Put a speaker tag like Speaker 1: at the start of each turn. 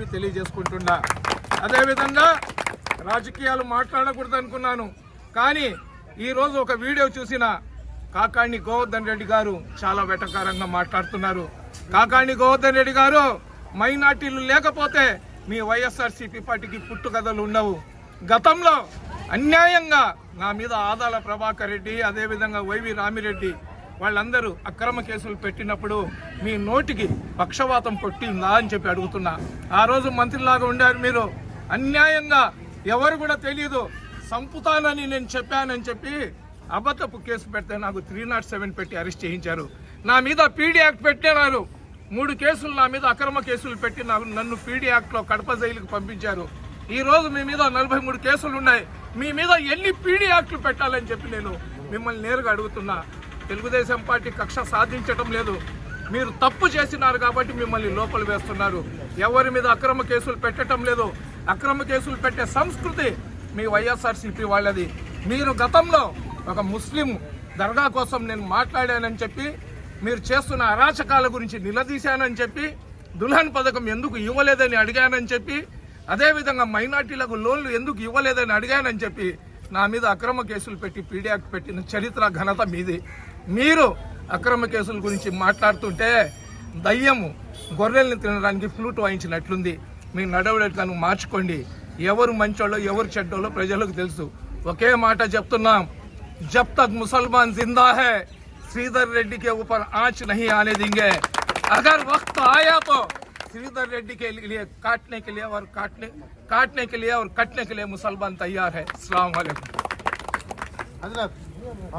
Speaker 1: చెప్పి తెలియజేసుకుంటున్నా. అదేవిధంగా రాజకీయాలు మాట్లాడకూడదు అనుకున్నాను. కానీ ఈరోజు ఒక వీడియో చూసిన కాకాణి గోవర్ధన్ రెడ్డి గారు చాలా వెటకారంగా మాట్లాడుతున్నారు. కాకాణి గోవర్ధన్ రెడ్డి గారు మైనార్టీలు లేకపోతే మీ వైఎస్ఆర్సీపీ పార్టీకి పుట్టుకథలు ఉండవు. గతంలో అన్యాయంగా నా మీద ఆదాల ప్రభాకర్ రెడ్డి అదేవిధంగా వైవి రామిరెడ్డి వాళ్ళందరూ అక్రమ కేసులు పెట్టినప్పుడు మీ నోటికి పక్షవాతం కొట్టిందా అని చెప్పి అడుగుతున్నా. ఆ రోజు మంత్రిలాగా ఉండారు మీరు. అన్యాయంగా ఎవరు కూడా తెలియదు సంపుతానని నేను చెప్పానని చెప్పి అబద్ధపు కేసు పెడితే నాకు త్రీ నాట్ సెవెన్ పెట్టి అరెస్ట్ చేయించారు. నా మీద పీడీ యాక్ట్ పెట్టినారు మూడు కేసులు నా మీద అక్రమ కేసులు పెట్టి నాకు నన్ను పీడీ యాక్ట్లో కడప జైలుకి పంపించారు. ఈ రోజు మీ మీద నలభై మూడు కేసులు ఉన్నాయి. మీ మీద ఎన్ని పీడీ యాక్ట్లు పెట్టాలని చెప్పి నేను మిమ్మల్ని నేరుగా అడుగుతున్నా. తెలుగుదేశం పార్టీ కక్ష సాధించటం లేదు. మీరు తప్పు చేసినారు కాబట్టి మిమ్మల్ని లోపల వేస్తున్నారు. ఎవరి మీద అక్రమ కేసులు పెట్టడం లేదు. అక్రమ కేసులు పెట్టే సంస్కృతి మీ వైఎస్ఆర్సీపీ వాళ్ళది. మీరు గతంలో ఒక ముస్లిం దర్గా కోసం నేను మాట్లాడానని చెప్పి మీరు చేస్తున్న అరాచకాల గురించి నిలదీశానని చెప్పి దుల్హన్ పథకం ఎందుకు ఇవ్వలేదని అడిగానని చెప్పి అదేవిధంగా మైనార్టీలకు లోన్లు ఎందుకు ఇవ్వలేదని అడిగానని చెప్పి నా మీద అక్రమ కేసులు పెట్టి పీడియాక్ పెట్టిన చరిత్ర ఘనత మీది. మీరు అక్రమ కేసుల గురించి మాట్లాడుతుంటే దయ్యము గొర్రెల్ని తినడానికి ఫ్లూట్ వాయించినట్లుంది. మీ నడవడికలను మార్చుకోండి. ఎవరు మంచోళ్ళో ఎవరు చెడ్డోళ్ళో ప్రజలకు తెలుసు. ఒకే మాట చెప్తున్నాం. జబ్ తక్ ముసల్మాన్ జిందా హే. శ్రీధర్ రెడ్డికి కే ఆచ్ నహి ఆనే దింగే అగర్ వక్త ఆయాతో श्रीधर रेड्डी के लिए काटने के लिए और काटने काटने के लिए और कटने के लिए मुसलमान तैयार है। अलैक्म
Speaker 2: हज़रत